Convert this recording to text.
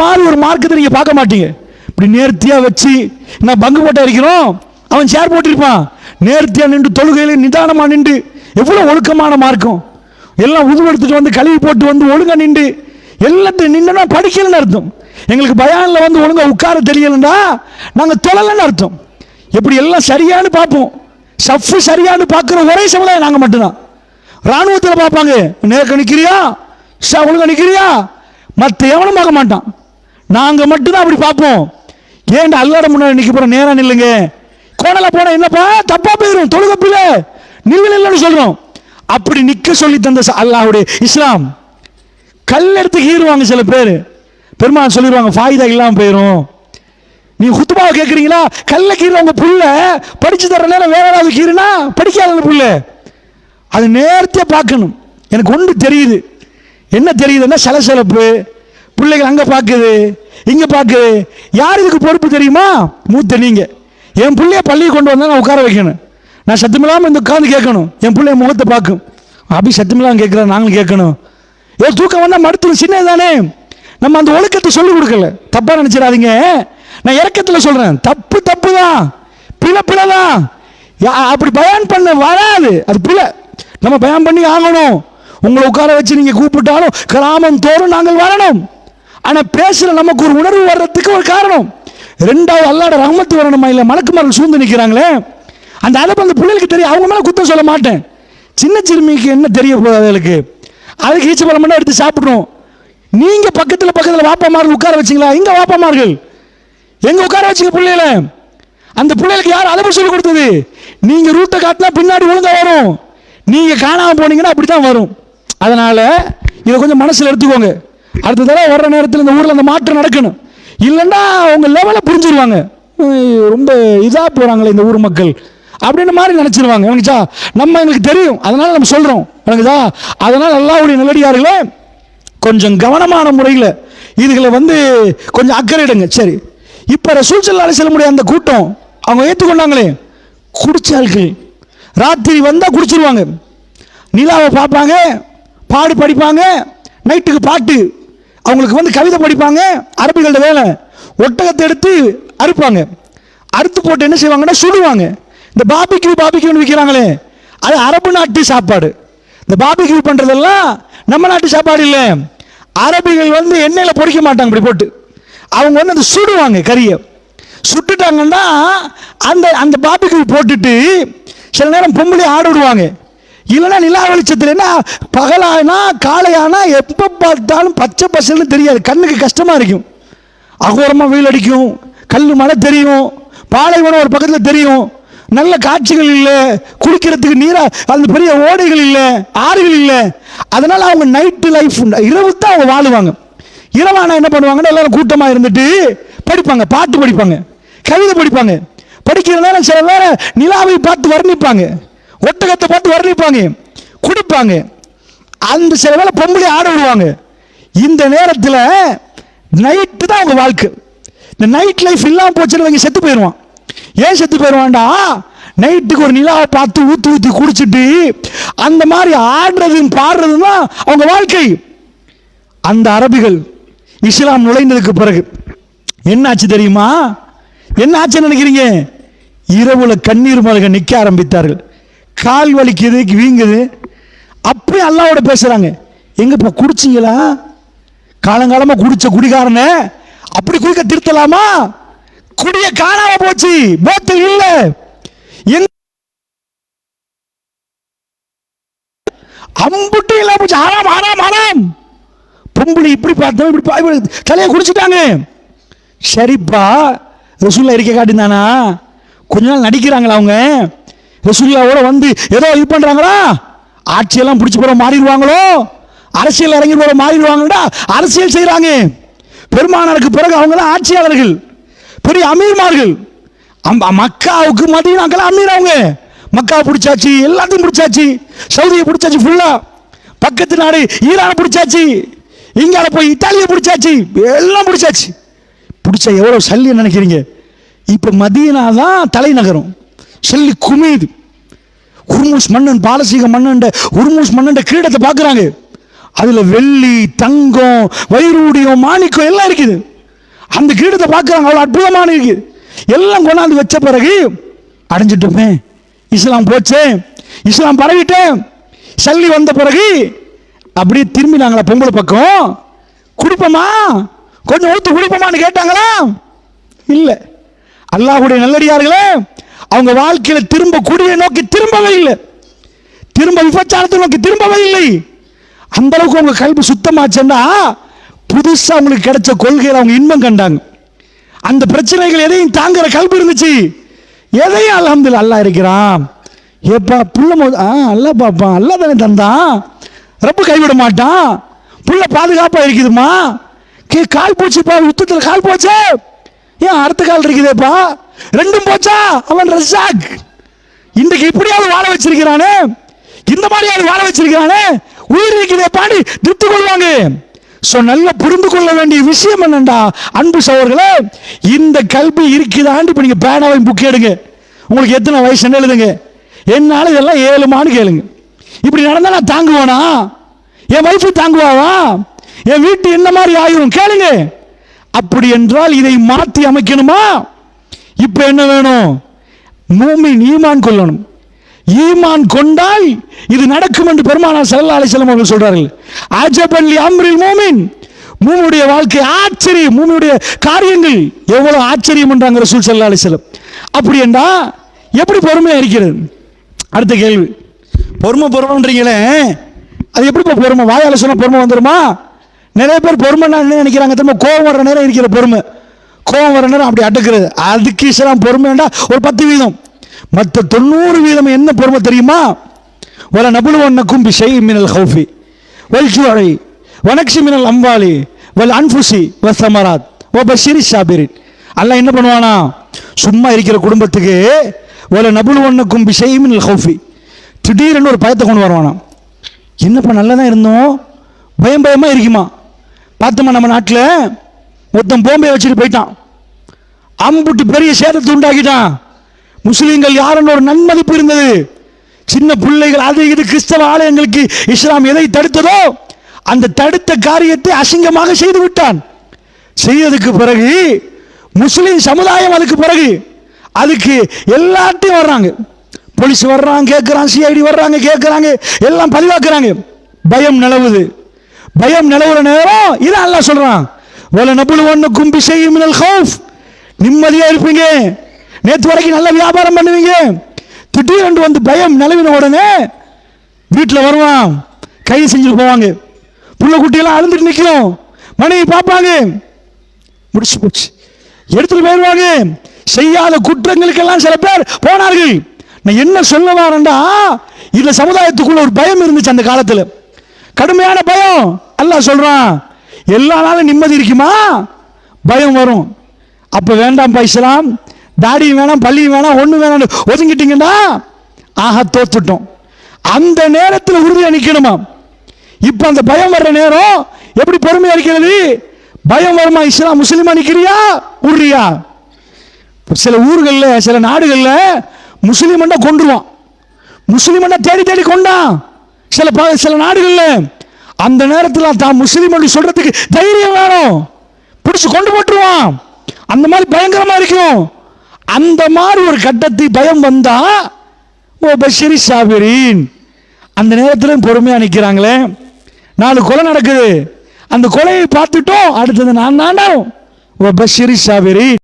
மாதிரி ஒரு மார்க்கத்தை நீங்கள் பார்க்க மாட்டீங்க. இப்படி நேர்த்தியாக வச்சு நான் பங்கு போட்டா இருக்கிறோம். அவன் சேர் போட்டிருப்பான். நேர்த்தியாக நின்று தொழுகையில் நிதானமாக நின்று எவ்வளோ ஒழுக்கமான மார்க்கம். எல்லாம் உதுவெடுத்துட்டு வந்து கழுவி போட்டு வந்து ஒழுங்காக நின்று எல்லாத்தையும் நின்றுனா படிக்கலன்னு அர்த்தம். எங்களுக்கு பயானில் வந்து ஒழுங்காக உட்கார தெரியலன்னா நாங்கள் தொழலைன்னு அர்த்தம். எப்படி எல்லாம் சரியான்னு பார்ப்போம். சஃப்பு சரியானு பார்க்குற ஒரே சமுதாயம் நாங்கள் மட்டும்தான். ராணுவத்தில் பார்ப்பாங்க நேர்க்க நிற்கிறியா ஷா நிற்கிறியா மற்ற எவனும் பார்க்க மாட்டான். நாங்கள் மட்டும்தான் அப்படி பார்ப்போம். ஏன்டா அல்லாட முன்னாடி நிற்க போகிறோம் நேரம் நில்லுங்க. கோணல போனால் என்னப்பா? தப்பா போயிடும் தொழுகப்பில். நில்லு இல்லைன்னு சொல்கிறோம் அப்படி நிற்க சொல்லி தந்த அல்லாஹுடைய இஸ்லாம். கல் எடுத்து கீறுவாங்க சில பேர். பெருமாள் சொல்லிடுவாங்க ஃபாயிதா இல்லாமல் போயிடும் நீ குத்துமாவை கேட்குறீங்களா கல்ல கீரை உங்கள் புள்ள படிச்சு தர நேரம் வேற ஏதாவது கீறுனா படிக்காத புள்ள அது நேர்த்தியாக பார்க்கணும். எனக்கு ஒன்று தெரியுது. என்ன தெரியுதுன்னா சலசலப்பு. பிள்ளைகள் அங்கே பார்க்குது இங்கே பார்க்குது யார் இதுக்கு பொறுப்பு தெரியுமா? மூத்த நீங்கள் என் பிள்ளைய பள்ளியை கொண்டு வந்தால் நான் உட்கார வைக்கணும். நான் சத்தமில்லாமல் இந்த உட்காந்து கேட்கணும். என் பிள்ளைய முகத்தை பார்க்கும். அப்படி சத்தமில்லாமல் கேட்குறேன் நாங்களும் கேட்கணும். ஏ தூக்கம் வந்தால் மருத்துவம் சின்னது தானே? நம்ம அந்த ஒழுக்கத்தை சொல்லிக் கொடுக்கல. தப்பாக நினச்சிடாதீங்க. நான் இறக்கத்தில் சொல்கிறேன் தப்பு தப்பு தான் பிழை பிழை தான் யா- அப்படி பயன் பண்ண வராது. அது பிழை. நம்ம பயன் பண்ணி ஆகணும். உங்களை உட்கார வச்சு நீங்கள் கூப்பிட்டாலும் கிராமம் தோறும் நாங்கள் வரணும். ஆனால் பேசுகிற நமக்கு ஒரு உணர்வு வர்றதுக்கு ஒரு காரணம். ரெண்டாவது அல்லாட ரஹமத்து வரணுமா இல்லை மலக்குமார்கள் சூழ்ந்து நிற்கிறாங்களே அந்த அளவு அந்த பிள்ளைகளுக்கு தெரியும். அவங்க மேலே குத்தம் சொல்ல மாட்டேன். சின்ன சிறுமிக்கு என்ன தெரிய போகுது அதுகளுக்கு அதுக்கு ஈச்ச பழம் மட்டும் எடுத்து சாப்பிட்றோம் நீங்கள் பக்கத்தில் பக்கத்தில் வாப்பாமார்கள் உட்கார வச்சீங்களா? இங்கே வாப்பாமார்கள்? எங்கே உட்கார வச்சீங்க பிள்ளைகளை? அந்த பிள்ளைகளுக்கு யார் அளவு சொல்லி கொடுத்தது? நீங்கள் ரூட்டை காட்டினா பின்னாடி ஒழுங்காக வரும். நீங்கள் காணாமல் போனீங்கன்னா அப்படித்தான் வரும். அதனால் இதை கொஞ்சம் மனசில் எடுத்துக்கோங்க. அடுத்த தடவை வர்ற நேரத்தில் இந்த ஊரில் அந்த மாற்றம் நடக்கணும். இல்லைன்னா அவங்க லெவலை புரிஞ்சிருவாங்க. ரொம்ப இதாக போகிறாங்களே இந்த ஊர் மக்கள். அப்படின்னு மாதிரி நினச்சிருவாங்க. எனக்குச்சா நம்ம எங்களுக்கு தெரியும். அதனால் நம்ம சொல்கிறோம் எனக்குதா அதனால் எல்லாவுடைய நல்லடியார்களே கொஞ்சம் கவனமான முறையில் இதுகளை வந்து கொஞ்சம் அக்கறை எடுங்க. சரி. இப்போ ரசூல் செல்ல முடியாத அந்த கூட்டம் அவங்க ஏற்றுக்கொண்டாங்களே குடிச்சாள்கள் ராத்திரி வந்தால் குடிச்சிருவாங்க. நிலாவை பார்ப்பாங்க பாடு படிப்பாங்க நைட்டுக்கு பாட்டு. அவங்களுக்கு வந்து கவிதை படிப்பாங்க அரபிகளோட வேலை. ஒட்டகத்தை எடுத்து அறுப்பாங்க. அறுத்து போட்டு என்ன செய்வாங்கன்னா சுடுவாங்க. இந்த பாபிக்யூ பாபிக்யூன்னு விற்கிறாங்களே அது அரபு நாட்டு சாப்பாடு. இந்த பாபிக்யூ பண்ணுறதெல்லாம் நம்ம நாட்டு சாப்பாடு இல்லை. அரபிகள் வந்து எண்ணெயில் பொரிக்க மாட்டாங்க இப்படி போட்டு. அவங்க வந்து அந்த சுடுவாங்க கறியை. சுட்டுட்டாங்கன்னா அந்த அந்த பாபிக்யூ போட்டுட்டு சில நேரம் பொம்பளை ஆடு விடுவாங்க. இல்லைன்னா நிலா வெளிச்சத்தில் என்ன பகலானா காலையானா எப்போ பார்த்தாலும் பச்சை பசல்னு தெரியாது. கண்ணுக்கு கஷ்டமாக இருக்கும். அகோரமாக வெயில் அடிக்கும். கல் மழை தெரியும். பாலைவனம் ஒரு பக்கத்தில் தெரியும். நல்ல காட்சிகள் இல்லை. குளிக்கிறதுக்கு நீரா அந்த பெரிய ஓடைகள் இல்லை. ஆறுகள் இல்லை. அதனால் அவங்க நைட்டு லைஃப் இரவு தான் அவங்க வாழுவாங்க. இரவானா என்ன பண்ணுவாங்கன்னா எல்லாரும் கூட்டமாக இருந்துட்டு படிப்பாங்க. பாட்டு படிப்பாங்க. கவிதை படிப்பாங்க. படிக்கிறதுனால சில நேரம் நிலாவை பார்த்து வர்ணிப்பாங்க. ஒட்டகத்தை பார்த்து வர்ணிப்பாங்க குடிப்பாங்க. அந்த சில வேலை பொம்பளை ஆட விடுவாங்க. இந்த நேரத்தில் நைட்டு தான் அவங்க வாழ்க்கை. இந்த நைட் லைஃப் இல்லாமல் போச்சுன்னு அவங்க செத்து போயிடுவான். ஏன் செத்து போயிடுவான்டா? நைட்டுக்கு ஒரு நிலாவை பார்த்து ஊற்றி ஊற்றி குடிச்சிட்டு அந்த மாதிரி ஆடுறதும் பாடுறதும் தான் அவங்க வாழ்க்கை. அந்த அரபிகள் இஸ்லாம் நுழைந்ததுக்கு பிறகு என்ன ஆச்சு தெரியுமா? என்ன ஆச்சுன்னு நினைக்கிறீங்க? இரவுல கண்ணீர் மலக நிற்க ஆரம்பித்தார்கள். கால் வலிக்குது வீங்குது. அப்படியே அல்லாவோட பேசுகிறாங்க எங்க இப்போ குடிச்சிங்களா? காலங்காலமாக குடிச்ச குடிகாரனை அப்படி குடிக்க திருத்தலாமா? குடிய காணாம போச்சு. போத்தல் இல்லை. எங்க அம்புட்டு இல்லாம போச்சு. ஆறாம் ஆறாம் ஆறாம் பொம்பளை இப்படி பார்த்தோம் இப்படி பா- தலையை குடிச்சிட்டாங்க. சரிப்பா. ரசூலில் இருக்க காட்டினானா? கொஞ்ச நாள் நடிக்கிறாங்களா அவங்க? ரசூல்லாவோட வந்து ஏதோ இது பண்ணுறாங்களா ஆட்சியெல்லாம் பிடிச்சி போகிற மாறிடுவாங்களோ? அரசியல் இறங்கி போகிற மாறிடுவாங்கடா அரசியல் செய்கிறாங்க பெருமானருக்கு பிறகு அவங்களாம் ஆட்சியாளர்கள். பெரிய அமீர்மார்கள். அம்- மக்காவுக்கு மதீனாக்கெல்லாம் அமீர் அவங்க. மக்கா பிடிச்சாச்சு எல்லாத்தையும் பிடிச்சாச்சு. சவுதியை பிடிச்சாச்சு ஃபுல்லாக பக்கத்து நாடு ஈரானை பிடிச்சாச்சு. இங்கே போய் இத்தாலியை பிடிச்சாச்சு. எல்லாம் பிடிச்சாச்சு. பிடிச்சா எவ்வளோ சல்லி நினைக்கிறீங்க? இப்போ மதீனா தான் தலைநகரம். சல்லி குமியுது உருமூஸ் மன்னன் பாலசீக மன்னன் உருமூஸ் மன்னன் கிரீடத்தை பார்க்குறாங்க. அதில் வெள்ளி தங்கம் வைரூடியம் மாணிக்கம் எல்லாம் இருக்குது. அந்த கிரீடத்தை பார்க்குறாங்க அவ்வளோ அற்புதமான இருக்குது. எல்லாம் கொண்டாந்து வச்ச பிறகு அடைஞ்சிட்டோமே. இஸ்லாம் போச்சே. இஸ்லாம் பரவிட்டேன் சல்லி வந்த பிறகு அப்படியே திரும்பினாங்களா பொம்பளை பக்கம். குடிப்போமா? கொஞ்சம் ஊத்து குடிப்போமான்னு கேட்டாங்களா? இல்லை. அல்லாஹுடைய நல்லடியார்களே அவங்க வாழ்க்கையில் திரும்ப குடியை நோக்கி திரும்பவே இல்லை. திரும்ப விபச்சாரத்தை நோக்கி திரும்பவே இல்லை. அந்த அளவுக்கு அவங்க கல்வி சுத்தமாச்சுன்னா புதுசாக அவங்களுக்கு கிடைச்ச கொள்கையில் அவங்க இன்பம் கண்டாங்க. அந்த பிரச்சனைகள் எதையும் தாங்குற கல்வி இருந்துச்சு. எதையும் அல்ஹம்துலில்லாஹ் அல்லாஹ் இருக்கிறான். ஏப்பா புள்ள மோ ஆ அல்லா பாப்பான் அல்லாஹ் தானே தந்தான். ரொம்ப கைவிட மாட்டான். புள்ள பாதுகாப்பாக இருக்குதுமா? கே கால் போச்சுப்பா யுத்தத்தில் கால் போச்சே. ஏன் அடுத்த கால் இருக்குதேப்பா? ரெண்டும் போச்சா? அவன் ரசாக் இன்றைக்கு இப்படியாவது வாழ வச்சிருக்கிறானே? இந்த மாதிரியாவது வாழ வச்சிருக்கிறானே? உயிர் இருக்கிறதே பாடி திருப்தி கொள்வாங்க. ஸோ நல்லா புரிந்து கொள்ள வேண்டிய விஷயம் என்னண்டா அன்பு சகோதரர்களே? இந்த கல்வி இருக்குதாண்டு இப்போ நீங்கள் பேனாவை புக் எடுங்க. உங்களுக்கு எத்தனை வயசு என்ன எழுதுங்க? என்னால் இதெல்லாம் ஏழுமான்னு கேளுங்க. இப்படி நடந்தால் நான் தாங்குவேனா? என் வைஃபு தாங்குவாவா? என் வீட்டு என்ன மாதிரி ஆயிரும்? கேளுங்க. அப்படி என்றால் இதை மாற்றி அமைக்கணுமா? இப்போ என்ன வேணும்? மூமின் ஈமான் கொள்ளணும். ஈமான் கொண்டால் இது நடக்கும் என்று பெருமானா செல்ல அலைஹி அவர்கள் சொல்றார்கள். ஆஜபல்லி அம்ரில் மூமின். மூமியுடைய வாழ்க்கை ஆச்சரியம் மூமியுடைய காரியங்கள் எவ்வளவு ஆச்சரியம் என்றாங்க ரசூல் ஸல்லல்லாஹு அலைஹி அப்படி என்றா எப்படி பொறுமையா இருக்கிறது? அடுத்த கேள்வி. பொறுமை பொறுமைன்றீங்களே அது எப்படிப்பா பொறுமை? வாயால சொன்ன பொறுமை வந்துருமா? நிறைய பேர் பொறுமை என்ன நினைக்கிறாங்க திரும்ப கோவம் வர நேரம் இருக்கிற பொறுமை. கோவம் வர நேரம் அப்படி அடக்குறது. அதுக்கு ஈஸ்வரம் பொறுமைண்டா ஒரு பத்து வீதம். மற்ற தொண்ணூறு வீதம் என்ன பொறுமை தெரியுமா? வல ஒன்ன கும்பி ஷை மினல் ஹவுஃபி வல் ஜுஅி வனக்ஷி மினல் அம்பாலி வல் அன்ஃபுசி வ சமராத் ஓ பஷிரி ஷாபிரின். அல்ல என்ன பண்ணுவானா? சும்மா இருக்கிற குடும்பத்துக்கு வல ஒன்ன கும்பி ஷை மினல் ஹவுஃபி திடீர்னு ஒரு பயத்தை கொண்டு வருவானா என்னப்பா நல்லா தான் இருந்தோம். பயம் பயமாக இருக்குமா? பார்த்தோமா நம்ம நாட்டில் மொத்தம் போம்பை வச்சுட்டு போயிட்டான். அம்புட்டு பெரிய சேதத்தை உண்டாக்கிட்டான். முஸ்லீம்கள் யாருன்னு ஒரு நன்மதிப்பு இருந்தது. சின்ன பிள்ளைகள் அது இது கிறிஸ்தவ ஆலயங்களுக்கு இஸ்லாம் எதை தடுத்ததோ அந்த தடுத்த காரியத்தை அசிங்கமாக செய்து விட்டான். செய்ததுக்கு பிறகு முஸ்லீம் சமுதாயம் அதுக்கு பிறகு அதுக்கு எல்லாத்தையும் வர்றாங்க. போலீஸ் வர்றாங்க கேட்குறான் சிஐடி வர்றாங்க கேட்குறாங்க எல்லாம் பதிவாக்குறாங்க. பயம் நிலவுது. பயம் நிலவுற நேரம் இதான் அல்லாஹ் சொல்கிறான் வல நபுள் ஒன்று கும்பி செய்யும் மினல் ஹவுஃப் இருப்பீங்க. நேற்று வரைக்கும் நல்ல வியாபாரம் பண்ணுவீங்க. திடீரென்று வந்து பயம் நிலவின உடனே வீட்டில் வருவான். கைது செஞ்சுட்டு போவாங்க. புள்ள குட்டியெல்லாம் அழுந்துட்டு நிற்கும் மனைவி பார்ப்பாங்க. முடிச்சு போச்சு. எடுத்துட்டு போயிடுவாங்க செய்யாத குற்றங்களுக்கெல்லாம் சில பேர் போனார்கள். நான் என்ன சொல்ல வரேன்டா? இந்த சமுதாயத்துக்குள்ள ஒரு பயம் இருந்துச்சு அந்த காலத்தில். கடுமையான பயம். அல்லாஹ் சொல்கிறான் எல்லா நாளும் நிம்மதி இருக்குமா? பயம் வரும். அப்போ வேண்டாம் பைசலாம் தாடியும் வேணாம் பள்ளியும் வேணாம் ஒன்று வேணாம் ஒதுங்கிட்டீங்கன்னா ஆஹா தோத்துட்டோம். அந்த நேரத்தில் உறுதியாக நிற்கணுமா இப்போ அந்த பயம் வர்ற நேரம் எப்படி பொறுமையாக இருக்கிறது? பயம் வருமா? இஸ்லாம் முஸ்லிமா நிற்கிறியா உடுறியா சில ஊர்களில் சில நாடுகளில் முஸ்லீமண்டா கொண்டுருவான் முஸ்லீமண்டா தேடி தேடி கொண்டான். சில ப- சில நாடுகளில் அந்த நேரத்தில் தான் முஸ்லீம் அப்படி சொல்கிறதுக்கு தைரியம் வேணும். பிடிச்சி கொண்டு போட்டுருவான். அந்த மாதிரி பயங்கரமாக இருக்கும். அந்த மாதிரி ஒரு கட்டத்தை பயம் வந்தால் ஓ பஷிரி சாபிரின் அந்த நேரத்தில் பொறுமையாக நிற்கிறாங்களே நாலு கொலை நடக்குது. அந்த கொலையை பார்த்துட்டோம். அடுத்தது நான் தாண்டா ஓ பஷிரி சாபிரின்.